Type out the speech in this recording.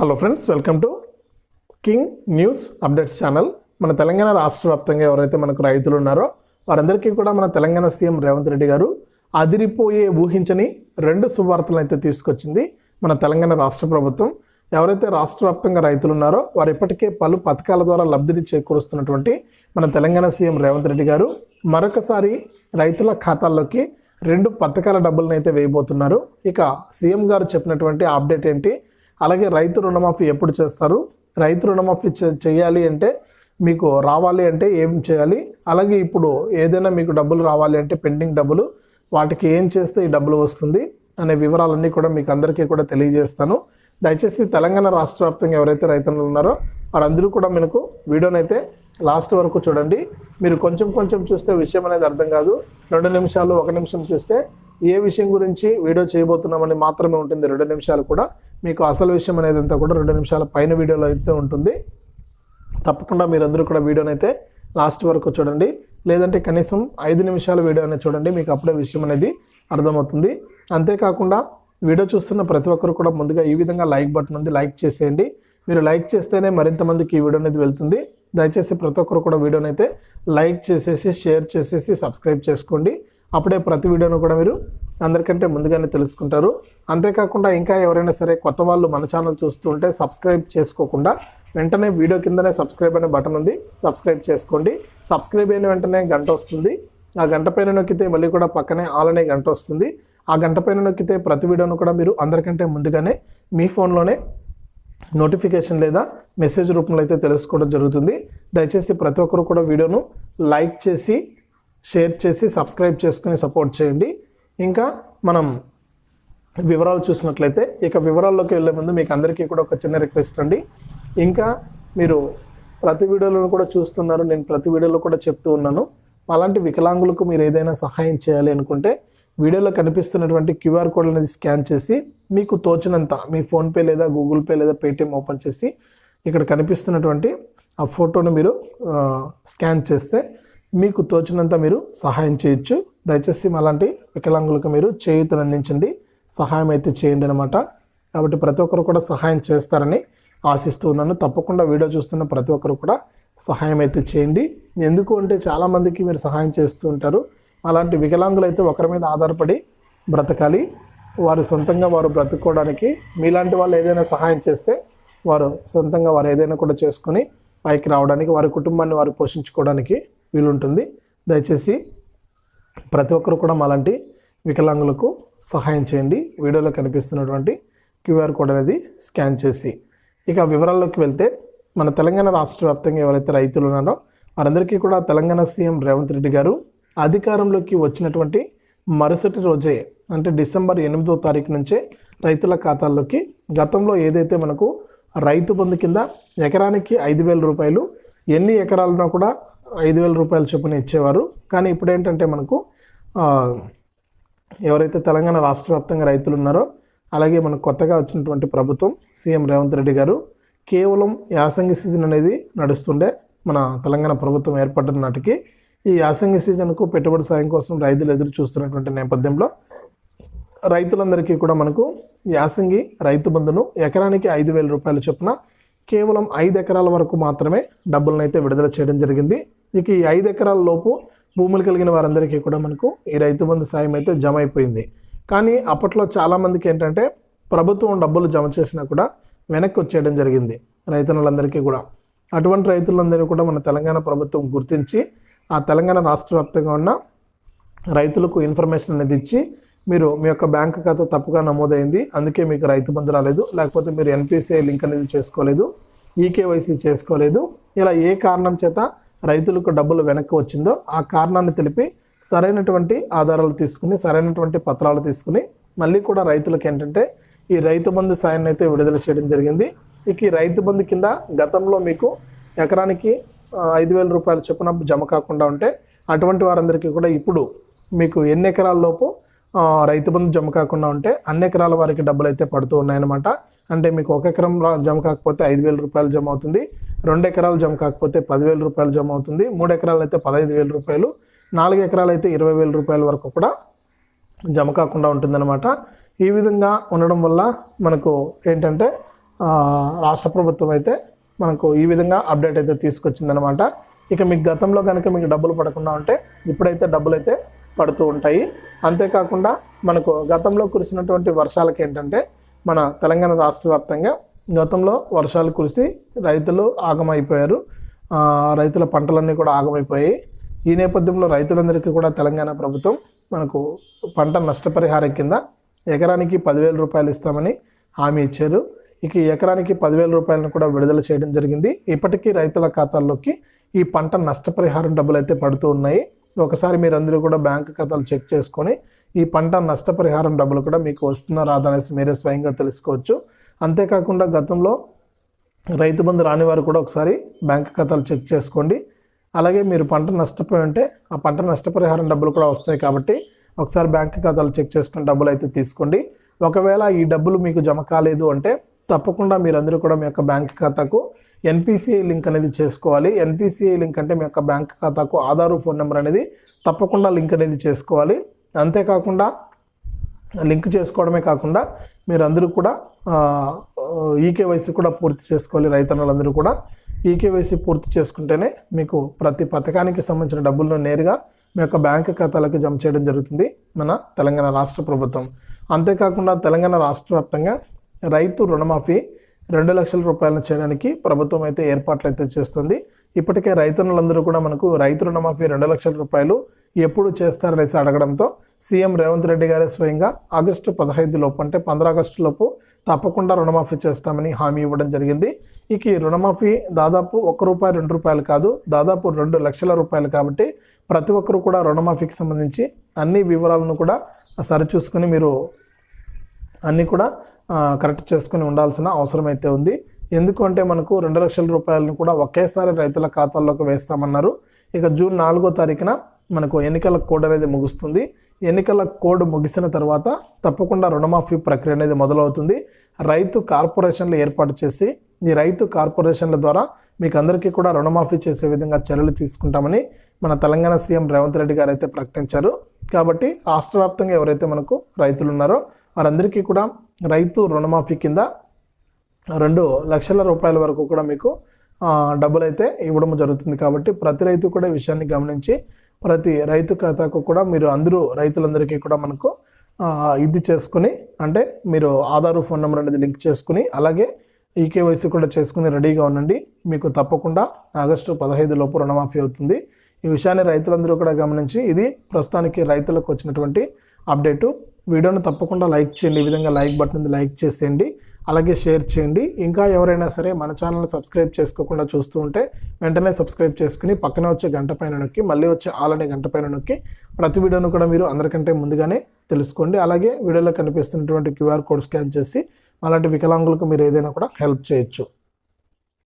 Hello friends welcome to king news updates channel మన తెలంగాణ రాష్ట్ర వ్యాప్తంగా ఎవరైతే మనకు రైతులు ఉన్నారో వారందరికీ కూడా మన తెలంగాణ సీఎం రేవంత్ రెడ్డి గారు అదిరిపోయే ఊహించని రెండు శుభవార్తలను అయితే తీసుకొచ్చింది మన తెలంగాణ రాష్ట్ర ప్రభుత్వం. ఎవరైతే రాష్ట్ర వ్యాప్తంగా రైతులు ఉన్నారో వారు ఇప్పటికే పలు పథకాల ద్వారా లబ్ధిని చేకూరుస్తున్నటువంటి మన తెలంగాణ సీఎం రేవంత్ రెడ్డి గారు మరొకసారి రైతుల ఖాతాల్లోకి రెండు పథకాల డబ్బులను అయితే వేయబోతున్నారు. ఇక సీఎం గారు చెప్పినటువంటి అప్డేట్ ఏంటి? అలాగే రైతు రుణమాఫీ ఎప్పుడు చేస్తారు? రైతు రుణమాఫీ చే- చేయాలి అంటే మీకు రావాలి అంటే ఏం చేయాలి? అలాగే ఇప్పుడు ఏదైనా మీకు డబ్బులు రావాలి అంటే పెండింగ్ డబ్బులు వాటికి ఏం చేస్తే ఈ డబ్బులు వస్తుంది అనే వివరాలన్నీ కూడా మీకు అందరికీ కూడా తెలియజేస్తాను. దయచేసి తెలంగాణ రాష్ట్ర వ్యాప్తంగా ఎవరైతే రైతులు ఉన్నారో వారందరూ కూడా మనకు వీడియోనైతే లాస్ట్ వరకు చూడండి. మీరు కొంచెం కొంచెం చూస్తే విషయం అనేది అర్థం కాదు. రెండు నిమిషాలు ఒక నిమిషం చూస్తే ఏ విషయం గురించి వీడియో చేయబోతున్నామని మాత్రమే ఉంటుంది. రెండు నిమిషాలు కూడా మీకు అసలు విషయం అనేది అంతా కూడా రెండు నిమిషాల పైన వీడియోలో అయితే ఉంటుంది. తప్పకుండా మీరందరూ కూడా వీడియోని అయితే లాస్ట్ వరకు చూడండి. లేదంటే కనీసం ఐదు నిమిషాల వీడియో అనేది చూడండి మీకు అప్పుడే విషయం అనేది అర్థమవుతుంది. అంతేకాకుండా వీడియో చూస్తున్న ప్రతి ఒక్కరు కూడా ముందుగా ఈ విధంగా లైక్ బటన్ ఉంది లైక్ చేసేయండి. మీరు లైక్ చేస్తేనే మరింత మందికి ఈ వీడియో అనేది వెళ్తుంది. దయచేసి ప్రతి ఒక్కరు కూడా వీడియోని అయితే లైక్ చేసేసి షేర్ చేసేసి సబ్స్క్రైబ్ చేసుకోండి. అప్పుడే ప్రతి వీడియోను కూడా మీరు అందరికంటే ముందుగానే తెలుసుకుంటారు. అంతేకాకుండా ఇంకా ఎవరైనా సరే కొత్త వాళ్ళు మన ఛానల్ చూస్తూ ఉంటే సబ్స్క్రైబ్ చేసుకోకుండా వెంటనే వీడియో కిందనే సబ్స్క్రైబ్ అనే బటన్ ఉంది. సబ్స్క్రైబ్ చేసుకోండి. సబ్స్క్రైబ్ అయిన వెంటనే గంట వస్తుంది. ఆ గంట పైన నొక్కితే మళ్ళీ కూడా పక్కనే ఆల్ అనే గంట వస్తుంది. ఆ గంట పైన నొక్కితే ప్రతి వీడియోను కూడా మీరు అందరికంటే ముందుగానే మీ ఫోన్లోనే నోటిఫికేషన్ లేదా మెసేజ్ రూపంలో అయితే తెలుసుకోవడం జరుగుతుంది. దయచేసి ప్రతి ఒక్కరు కూడా వీడియోను లైక్ చేసి షేర్ చేసి సబ్స్క్రైబ్ చేసుకుని సపోర్ట్ చేయండి. ఇంకా మనం వివరాలు చూసినట్లయితే ఇక వివరాల్లోకి వెళ్ళే ముందు మీకు అందరికీ కూడా ఒక చిన్న రిక్వెస్ట్ అండి. ఇంకా మీరు ప్రతి వీడియోలను కూడా చూస్తున్నారు నేను ప్రతి వీడియోలో కూడా చెప్తూ ఉన్నాను. అలాంటి వికలాంగులకు మీరు ఏదైనా సహాయం చేయాలి అనుకుంటే వీడియోలో కనిపిస్తున్నటువంటి క్యూఆర్ కోడ్ అనేది స్కాన్ చేసి మీకు తోచినంత మీ ఫోన్పే లేదా గూగుల్ పే లేదా పేటిఎం ఓపెన్ చేసి ఇక్కడ కనిపిస్తున్నటువంటి ఆ ఫోటోను మీరు స్కాన్ చేస్తే మీకు తోచినంత మీరు సహాయం చేయొచ్చు. దయచేసి అలాంటి వికలాంగులకు మీరు చేయూతను అందించండి. సహాయం అయితే చేయండి అనమాట కాబట్టి ప్రతి ఒక్కరు కూడా సహాయం చేస్తారని ఆశిస్తూ ఉన్నాను. తప్పకుండా వీడియో చూస్తున్న ప్రతి ఒక్కరు కూడా సహాయం అయితే చేయండి. ఎందుకు అంటే చాలామందికి మీరు సహాయం చేస్తూ ఉంటారు. అలాంటి వికలాంగులు అయితే ఒకరి మీద ఆధారపడి బ్రతకాలి. వారు సొంతంగా వారు బ్రతుకోవడానికి మీలాంటి వాళ్ళు ఏదైనా సహాయం చేస్తే వారు సొంతంగా వారు ఏదైనా కూడా చేసుకొని పైకి రావడానికి వారి కుటుంబాన్ని వారు పోషించుకోవడానికి వీలుంటుంది. దయచేసి ప్రతి ఒక్కరు కూడా మాలాంటి వికలాంగులకు సహాయం చేయండి. వీడియోలో కనిపిస్తున్నటువంటి క్యూఆర్ కోడ్ అనేది స్కాన్ చేసి ఇక వివరాల్లోకి వెళ్తే మన తెలంగాణ రాష్ట్ర వ్యాప్తంగా ఎవరైతే రైతులు ఉన్నారో వారందరికీ కూడా తెలంగాణ సీఎం రేవంత్ రెడ్డి గారు అధికారంలోకి వచ్చినటువంటి మరుసటి రోజే అంటే డిసెంబర్ ఎనిమిదో తారీఖు నుంచే రైతుల ఖాతాల్లోకి గతంలో ఏదైతే మనకు రైతు బంధు కింద ఎకరానికి ఐదు వేల రూపాయలు ఎన్ని ఎకరాలున్నా కూడా ఐదు వేల రూపాయల చొప్పున ఇచ్చేవారు. కానీ ఇప్పుడు ఏంటంటే మనకు ఎవరైతే తెలంగాణ రాష్ట్ర వ్యాప్తంగా రైతులు ఉన్నారో అలాగే మనకు కొత్తగా వచ్చినటువంటి ప్రభుత్వం సీఎం రేవంత్ రెడ్డి గారు కేవలం యాసంగి సీజన్ అనేది నడుస్తుండే మన తెలంగాణ ప్రభుత్వం ఏర్పడిన నాటికి. ఈ యాసంగి సీజన్కు పెట్టుబడి సాయం కోసం రైతులు ఎదురు చూస్తున్నటువంటి నేపథ్యంలో రైతులందరికీ కూడా మనకు యాసంగి రైతు బంధును ఎకరానికి ఐదు వేల రూపాయల చొప్పున కేవలం ఐదు ఎకరాల వరకు మాత్రమే డబ్బులను అయితే విడుదల చేయడం జరిగింది. ఇక ఈ ఐదు ఎకరాల లోపు భూములు కలిగిన వారందరికీ కూడా మనకు ఈ రైతు బంధు సాయం అయితే జమ అయిపోయింది కానీ అప్పట్లో చాలామందికి ఏంటంటే ప్రభుత్వం డబ్బులు జమ చేసినా కూడా వెనక్కి వచ్చేయడం జరిగింది రైతులందరికీ కూడా. అటువంటి రైతులందరినీ కూడా మన తెలంగాణ ప్రభుత్వం గుర్తించి ఆ తెలంగాణ రాష్ట్ర వ్యాప్తంగా ఉన్న రైతులకు ఇన్ఫర్మేషన్ అనేది ఇచ్చి మీరు మీ యొక్క బ్యాంక్ ఖాతా తప్పుగా నమోదైంది అందుకే మీకు రైతు బంధు రాలేదు లేకపోతే మీరు ఎన్పిసిఐ లింక్ అనేది చేసుకోలేదు ఈకేవైసీ చేసుకోలేదు. ఇలా ఏ కారణం చేత రైతులకు డబ్బులు వెనక్కి వచ్చిందో ఆ కారణాన్ని తెలిపి సరైనటువంటి ఆధారాలు తీసుకుని సరైనటువంటి పత్రాలు తీసుకుని మళ్ళీ కూడా రైతులకు ఏంటంటే ఈ రైతు బంధు సాయాన్ని అయితే విడుదల చేయడం జరిగింది. ఇక ఈ రైతు బంధు కింద గతంలో మీకు ఎకరానికి ఐదు వేల రూపాయలు చొప్పున జమ కాకుండా ఉంటే అటువంటి వారందరికీ కూడా ఇప్పుడు మీకు ఎన్ని ఎకరాల లోపు రైతు బంధు జమ కాకుండా ఉంటే అన్ని ఎకరాల వారికి డబ్బులు అయితే పడుతూ ఉన్నాయన్నమాట. అంటే మీకు ఒక ఎకరం జమ కాకపోతే ఐదు వేల రూపాయలు జమ అవుతుంది. రెండు ఎకరాలు జమ కాకపోతే పదివేల రూపాయలు జమ అవుతుంది. మూడు ఎకరాలు అయితే పదహైదు వేల రూపాయలు. నాలుగు ఎకరాలు అయితే ఇరవై వేల రూపాయల వరకు కూడా జమ కాకుండా ఉంటుందన్నమాట. ఈ విధంగా ఉండడం వల్ల మనకు ఏంటంటే రాష్ట్ర ప్రభుత్వం అయితే మనకు ఈ విధంగా అప్డేట్ అయితే తీసుకొచ్చిందనమాట ఇక మీకు గతంలో కనుక మీకు డబ్బులు పడకుండా ఉంటే ఇప్పుడైతే డబ్బులు అయితే పడుతూ ఉంటాయి. అంతేకాకుండా మనకు గతంలో కురిసినటువంటి వర్షాలకి ఏంటంటే మన తెలంగాణ రాష్ట్ర వ్యాప్తంగా గతంలో వర్షాలు కురిసి రైతులు ఆగమైపోయారు. రైతుల పంటలన్నీ కూడా ఆగమైపోయాయి. ఈ నేపథ్యంలో రైతులందరికీ కూడా తెలంగాణ ప్రభుత్వం మనకు పంట నష్టపరిహారం కింద ఎకరానికి పదివేల రూపాయలు ఇస్తామని హామీ ఇచ్చారు. ఇక ఈ ఎకరానికి పదివేల రూపాయలను కూడా విడుదల చేయడం జరిగింది. ఇప్పటికీ రైతుల ఖాతాల్లోకి ఈ పంట నష్టపరిహారం డబ్బులు అయితే పడుతూ ఉన్నాయి. ఒకసారి మీరందరూ కూడా బ్యాంక్ ఖాతాలు చెక్ చేసుకొని ఈ పంట నష్టపరిహారం డబ్బులు కూడా మీకు వస్తుందా రాదా అనేసి మీరే స్వయంగా తెలుసుకోవచ్చు. అంతేకాకుండా గతంలో రైతు బంధు రాని వారు కూడా ఒకసారి బ్యాంక్ ఖాతాలు చెక్ చేసుకోండి. అలాగే మీరు పంట నష్టపోయి ఉంటే ఆ పంట నష్టపరిహారం డబ్బులు కూడా వస్తాయి కాబట్టి ఒకసారి బ్యాంక్ ఖాతాలు చెక్ చేసుకుని డబ్బులు అయితే తీసుకోండి. ఒకవేళ ఈ డబ్బులు మీకు జమ కాలేదు అంటే తప్పకుండా మీరందరూ కూడా మీ యొక్క బ్యాంక్ ఖాతాకు ఎన్పిసిఐ లింక్ అనేది చేసుకోవాలి. ఎన్పిసిఐ లింక్ అంటే మీ యొక్క బ్యాంక్ ఖాతాకు ఆధారు ఫోన్ నెంబర్ అనేది తప్పకుండా లింక్ అనేది చేసుకోవాలి. అంతేకాకుండా లింక్ చేసుకోవడమే కాకుండా మీరందరూ కూడా ఈకేవైసీ కూడా పూర్తి చేసుకోవాలి రైతన్నలందరూ కూడా. ఈకేవైసీ పూర్తి చేసుకుంటేనే మీకు ప్రతి పథకానికి సంబంధించిన డబ్బులను నేరుగా మీ యొక్క బ్యాంక్ ఖాతాలకు జమ చేయడం జరుగుతుంది మన తెలంగాణ రాష్ట్ర ప్రభుత్వం. అంతేకాకుండా తెలంగాణ రాష్ట్ర వ్యాప్తంగా రైతు రుణమాఫీ రెండు లక్షల రూపాయలను చేయడానికి ప్రభుత్వం అయితే ఏర్పాట్లు అయితే చేస్తుంది. ఇప్పటికే రైతన్నులందరూ కూడా మనకు రైతు రుణమాఫీ రెండు లక్షల రూపాయలు ఎప్పుడు చేస్తారనేసి అడగడంతో సీఎం రేవంత్ రెడ్డి గారే స్వయంగా ఆగస్టు పదహైదు లోపు అంటే పంద్రా ఆగస్టు లోపు తప్పకుండా రుణమాఫీ చేస్తామని హామీ ఇవ్వడం జరిగింది. ఇక ఈ రుణమాఫీ దాదాపు ఒక్క రూపాయి రెండు రూపాయలు కాదు దాదాపు రెండు లక్షల రూపాయలు కాబట్టి ప్రతి ఒక్కరు కూడా రుణమాఫీకి సంబంధించి అన్ని వివరాలను కూడా సరిచూసుకుని మీరు అన్నీ కూడా కరెక్ట్ చేసుకుని ఉండాల్సిన అవసరం అయితే ఉంది ఎందుకంటే మనకు రెండు లక్షల రూపాయలను కూడా ఒకేసారి రైతుల ఖాతాల్లోకి వేస్తామన్నారు. ఇక జూన్ నాలుగో తారీఖున మనకు ఎన్నికల కోడ్ అనేది ముగుస్తుంది. ఎన్నికల కోడ్ ముగిసిన తర్వాత తప్పకుండా రుణమాఫీ ప్రక్రియ అనేది మొదలవుతుంది. రైతు కార్పొరేషన్లు ఏర్పాటు చేసి ఈ రైతు కార్పొరేషన్ల ద్వారా మీకు అందరికీ కూడా రుణమాఫీ చేసే విధంగా చర్యలు తీసుకుంటామని మన తెలంగాణ సీఎం రేవంత్ రెడ్డి గారు అయితే ప్రకటించారు. కాబట్టి రాష్ట్ర వ్యాప్తంగా ఎవరైతే మనకు రైతులు ఉన్నారో వారందరికీ కూడా రైతు రుణమాఫీ కింద రెండు లక్షల రూపాయల వరకు కూడా మీకు డబ్బులు అయితే ఇవ్వడం జరుగుతుంది. కాబట్టి ప్రతి రైతు కూడా ఈ విషయాన్ని గమనించి ప్రతి రైతు ఖాతాకు కూడా మీరు అందరూ రైతులందరికీ కూడా మనకు ఇది చేసుకుని అంటే మీరు ఆధార్ ఫోన్ నెంబర్ అనేది లింక్ చేసుకుని అలాగే ఈకేవైసీ కూడా చేసుకుని రెడీగా ఉండండి. మీకు తప్పకుండా ఆగస్టు పదహైదు లోపు రుణమాఫీ అవుతుంది. ఈ విషయాన్ని రైతులందరూ కూడా గమనించి ఇది ప్రస్తుతానికి రైతులకు వచ్చినటువంటి అప్డేటు. వీడియోను తప్పకుండా లైక్ చేయండి. ఈ విధంగా లైక్ బటన్ లైక్ చేసేయండి. అలాగే షేర్ చేయండి. ఇంకా ఎవరైనా సరే మన ఛానల్ని సబ్స్క్రైబ్ చేసుకోకుండా చూస్తూ ఉంటే వెంటనే సబ్స్క్రైబ్ చేసుకుని పక్కనే వచ్చే గంట పైన నొక్కి మళ్ళీ వచ్చే ఆల్ అనే గంట పైన నొక్కి ప్రతి వీడియోను కూడా మీరు అందరికంటే ముందుగానే తెలుసుకోండి. అలాగే వీడియోలో కనిపిస్తున్నటువంటి క్యూఆర్ కోడ్ స్కాన్ చేసి అలాంటి వికలాంగులకు మీరు ఏదైనా కూడా హెల్ప్ చేయొచ్చు.